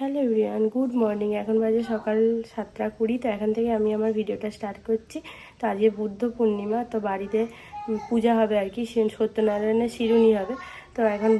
Hello Riyan good morning এখন বাজে সকাল সাতটা কুড়ি, তো এখান থেকে আমি আমার ভিডিওটা স্টার্ট করছি। তো আজকে বুদ্ধ পূর্ণিমা, তো বাড়িতে পূজা হবে আর কি সত্যনারায়ণের শিরুনি হবে। তো এখন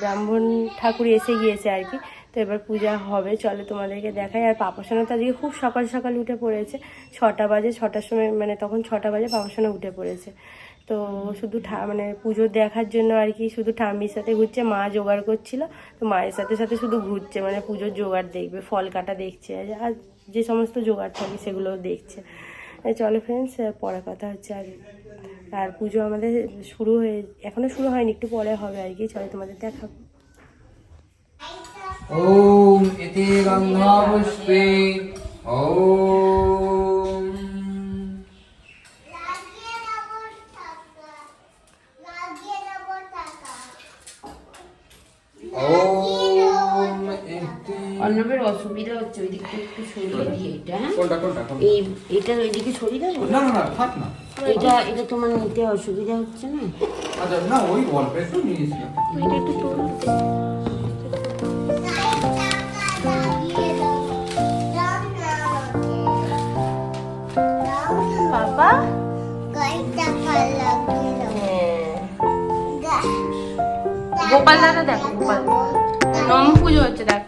ব্রাহ্মণ ঠাকুর এসে গিয়েছে আর কি, তো এবার পূজা হবে। চলো তোমাদেরকে দেখাই। আর পাপাসোনা তো আজকে খুব সকাল সকাল উঠে পড়েছে। ছটা বাজে, ছটার সময় মানে তখন ছটা বাজে পাপাসোনা উঠে পড়েছে। তো শুধু ঠা মানে পুজো দেখার জন্য আর কি শুধু ঠাম্মির সাথে ঘুরছে মা জোগাড় করছিল তো মায়ের সাথে সাথে শুধু ঘুরছে মানে পুজোর জোগাড় দেখবে ফল কাটা দেখছে আর- আর যে সমস্ত জোগাড় থাকে সেগুলোও দেখছে এই চলো ফ্রেন্ডস পরে কথা হচ্ছে আর আর পুজো আমাদের শুরু হয়ে এখনো শুরু হয়নি একটু পরে হবে আর কি চলো তোমাদের দেখাবো ॐ इति गन्धापुष्पे ॐ অর্ণবের অসুবিধা হচ্ছে ওই দিকটা একটু সরিয়ে দিয়ে এটা। হ্যাঁ? কোনটা কোনটা কোনটা? এই এটা ওইদিকে সরিয়ে দেবো না না না থাক না। এটা এটা তোমার নিতে অসুবিধা হচ্ছে না? আচ্ছা না ওই অল্প একটু নিয়েছিলাম এটা একটু তোলো বাবা? গা- গোপাল দাদা দেখো গোপাল। নম পুজো হচ্ছে দেখো।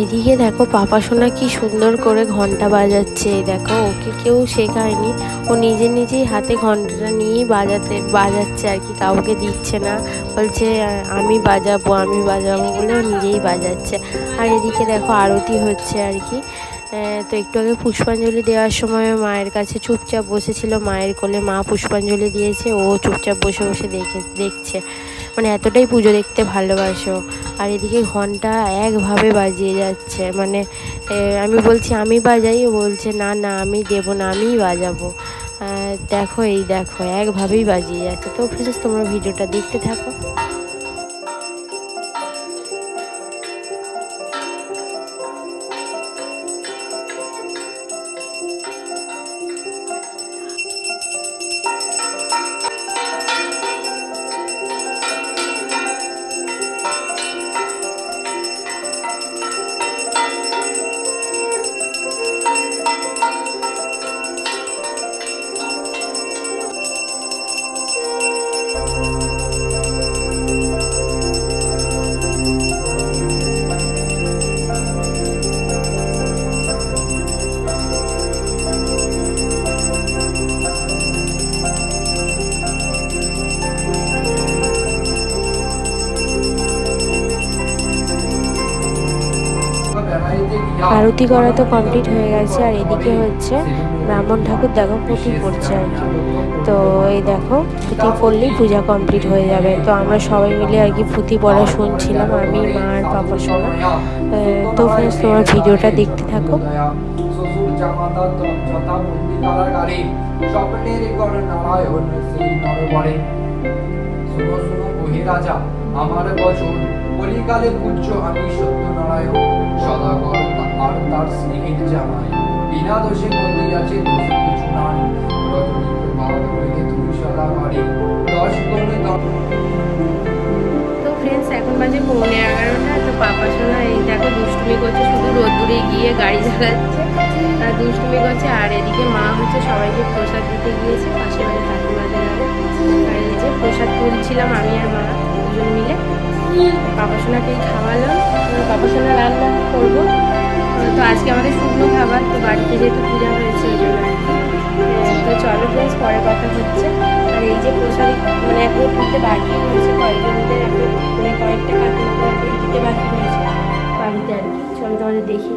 এদিকে দেখো পাপা সোনা কি সুন্দর করে ঘণ্টা বাজাচ্ছে। দেখো, ওকে কেউ শেখায়নি। ও নিজে নিজেই হাতে ঘন্টাটা নিয়েই বাজাতে, বাজাচ্ছে আর কি, কাউকে দিচ্ছে না। বলছে, আমি বাজাবো আমি বাজাবো বলে নিজেই বাজাচ্ছে। আর এদিকে দেখো আরতি হচ্ছে আর কি। তো একটু আগে পুষ্পাঞ্জলি দেওয়ার সময় মায়ের কাছে চুপচাপ বসেছিল। মায়ের কোলে মা পুষ্পাঞ্জলি দিয়েছে, ও চুপচাপ বসে বসে দেখে, দেখছে। মানে এতটাই পুজো দেখতে ভালোবাসো। আর এদিকে ঘণ্টা একভাবে বাজিয়ে যাচ্ছে। মানে আমি বলছি, আমি বাজাই? বলছে, না না, আমি দেবো না, আমিই বাজাবো। দেখো, এই দেখো, একভাবেই বাজিয়ে যাচ্ছে। তো ফ্রেন্ডস তোমরা ভিডিওটা দেখতে থাকো। আরতি করা তো কমপ্লিট হয়ে গেছে, আর এদিকে হচ্ছে ব্রাহ্মণ ঠাকুর দেখো পুঁথি পড়ছে আর কি। তো এই দেখো, পুঁথি পড়লেই পূজা কমপ্লিট হয়ে যাবে। তো আমরা সবাই মিলে আর কি পুঁথি পড়া শুনছিলাম, আমি, মা আর পাপা শোনা তো ফ্রেন্ডস তোমার ভিডিওটা দেখতে থাকো। আমার বচন, কলিকালে পূজ্য আমি সত্যনারায়ণ, সদাগর। আর তার স্নেহের জামাই। বিনা দোষে বন্দি আছে, দোষ কিছু নাই। তো ফ্রেন্ডস এখন বাজে পৌনে এগারোটা। তো পাপা শোনা এই দেখো দুষ্টুমি করছে, শুধু রোদ্দুরে গিয়ে গাড়ি চালাচ্ছে আর দুষ্টুমি করছে, আর এদিকে মা হচ্ছে সবাইকে প্রসাদ দিতে গিয়েছে। পাশে বাড়ি কাকিমাদের আর এই যে প্রসাদ তুলছিলাম আমি আর মা দুজন মিলে। পাপা সোনাকেই খাওয়ালাম। পাপা সোনা রান্না করব। তো আজকে আমাদের শুকনো খাবার, তো বাড়িতে যেহেতু পূজা হয়েছে, ওই জন্য। তো চলো ফ্রেন্ডস পরে কথা হচ্ছে। আর এই যে প্রসাদ মানে এখন তুলতে বাকি হয়েছে কয়েকজনদের এখন মানে কয়েকটা এখন দিতে বাকি হয়েছে বাড়িতে আর কি চলো তোমাদের দেখি।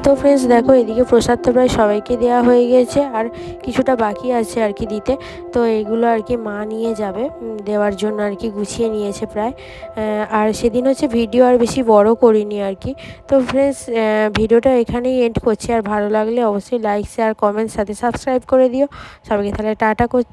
তো ফ্রেন্ডস দেখো, এদিকে প্রসাদ তো প্রায় সবাইকে দেওয়া হয়ে গেছে আর কিছুটা বাকি আছে আর কি দিতে। তো এগুলো আর কি মা নিয়ে যাবে দেওয়ার জন্য আর কি গুছিয়ে নিয়েছে প্রায়। আর সেদিন হচ্ছে ভিডিও আর বেশি বড় করিনি আর কি। তো ফ্রেন্ডস ভিডিওটা এখানেই এন্ড করছি। আর ভালো লাগলে অবশ্যই লাইক শেয়ার কমেন্ট সাথে সাবস্ক্রাইব করে দিও। সবাইকে তাহলে টাটা করছি।